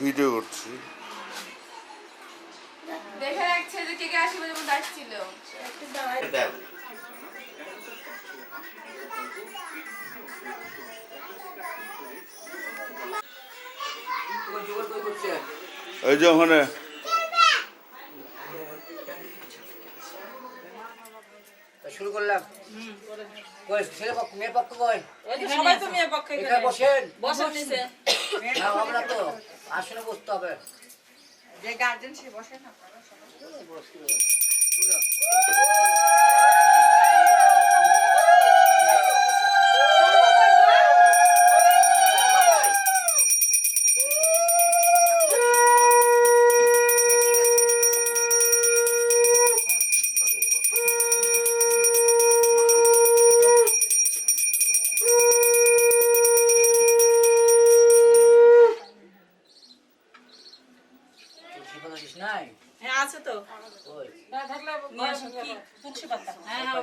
Video করছি। দেখে রাখছে যে কে কে আসবে যেমন ডাকছিল এই যে ওখানে শুরু করলাম কই ছেলে পক্ষ মেয়ে পক্ষ কই সবাই তো মেয়ে পক্ষ এখানে বসেন। বসে নিচে। না হবে তো আসলে বসতে হবে। যে গার্জেন সে বসে না। তুলসী তুলসী পাতা। হ্যাঁ হ্যাঁ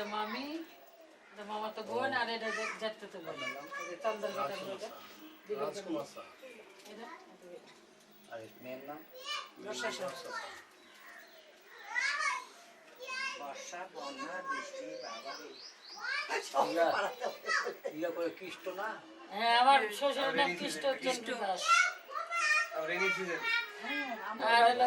বাবা কোনো আপনার বাবার নাম বলেন রামকৃষ্ণ স্বামী আছে না মৃত এটা মামি এটা মামা তো বোন আর এটা যাচ্ছে তো বোন চন্দন আর মেয়ের নাম ইয়া ইয়া করে কৃষ্ট না হ্যাঁ আমার শ্বশুরের নাম কৃষ্ণচন্দ্র দাস আর হলো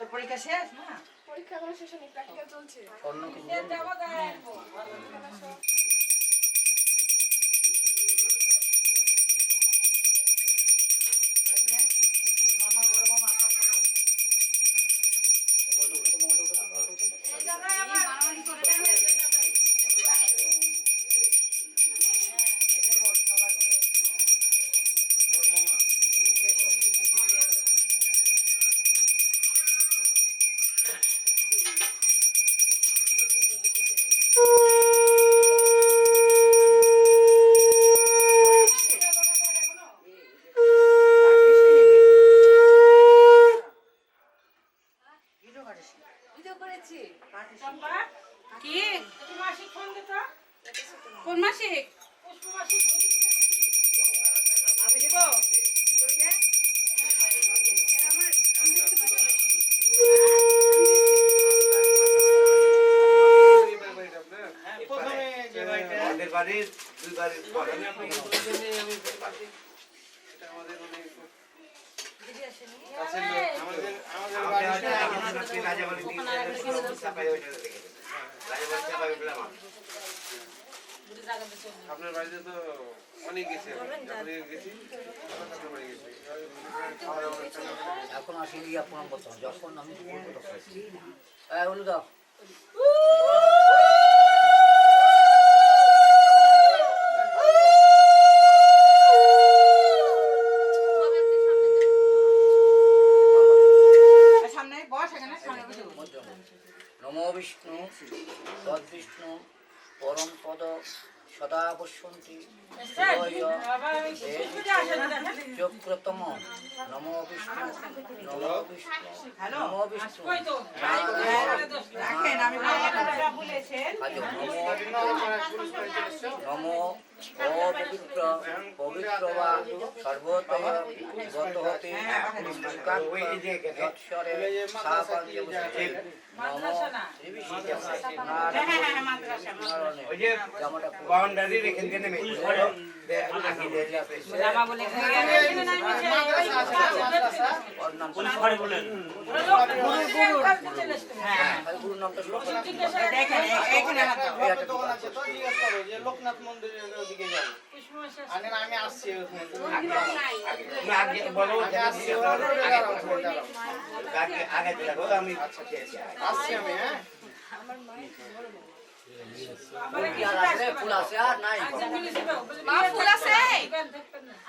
তোর পরীক্ষা শেষ? না। পরীক্ষা এখনও শেষ হয়নি প্র্যাকটিক্যাল চলছে। আপনার বাড়িতে তো অনেক গেছে গেছি আপনার এখন আসি ইয়া প্রণাম যখন আমি তখন তদ্বিষ্ণু পরম পদ সদা পশ্যন্তি চক্রতম নম বিষ্ণু নম বিষ্ণু নম বিষ্ণু। আজ নমো নমো অপবিত্র। পবিত্র বা গত হতে। লোকনাথ মন্দিরের ওদিকে যাব আমি আসছি বলো আগে আসছি আগে আগে দেখো আমি আসছি আমি হ্যাঁ? ফুল আছে ফুল আছে আর নাই। মা ফুল আছে?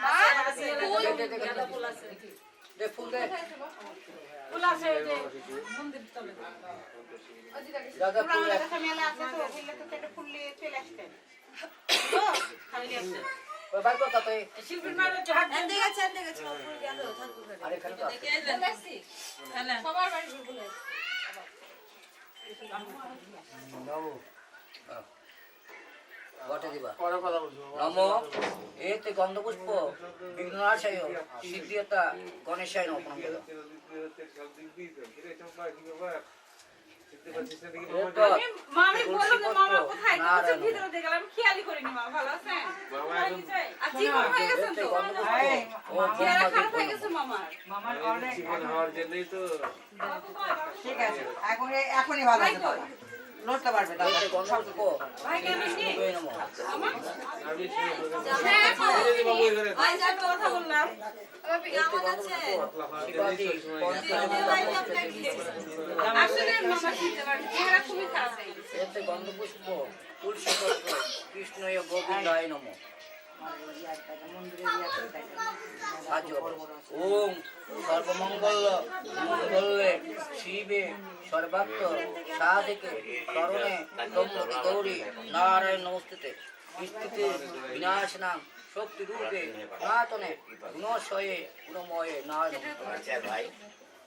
মা ফুল দে, দে, দে, দে। দে। ফুল দে দাদা ফুল দে। ওই বাইর কর তাতে। শিল্পীর মায়ের একটু হাত দেন। আর এখানে তো আছে। বাড়ি ফুল হ্যাঁ। বটে দিবা নম। গন্ধপুষ্প বিঘ্নাশয় সিদ্ধিয়তা গণেশায় এরপর মা যে মামা কোথায়? তো ভিতরে দিয়ে গেলাম খেয়ালই করিনি মা ভালো আছেন আর চিকন হয়ে গেছেন তো চেহারা খারাপ হয়ে গেছে মামার। মামার অনেক হওয়ার জন্যই তো ঠিক আছে এখন এখনই ভালো আছে লড়তে পারবে গন্ধপুষ্প হ্যাঁ হয়ে এতে গন্ধপুষ্প তুলসী পত্র কৃষ্ণয় গোবিন্দায় নম। সাহায্য করো। ওম সর্বমঙ্গল মঙ্গলে শিবে সর্বাত্ম সাধিকে করণে ব্রহ্মতি গৌরী নারায়ণ নমস্তুতে স্থিতে বিনাশনাং শক্তি রূপে সনাতনে গুণশয়ে গুণময়ে নারায়ণ ভাই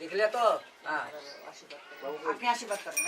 দেখলে তো? হ্যাঁ আপনি আশীর্বাদ করেন।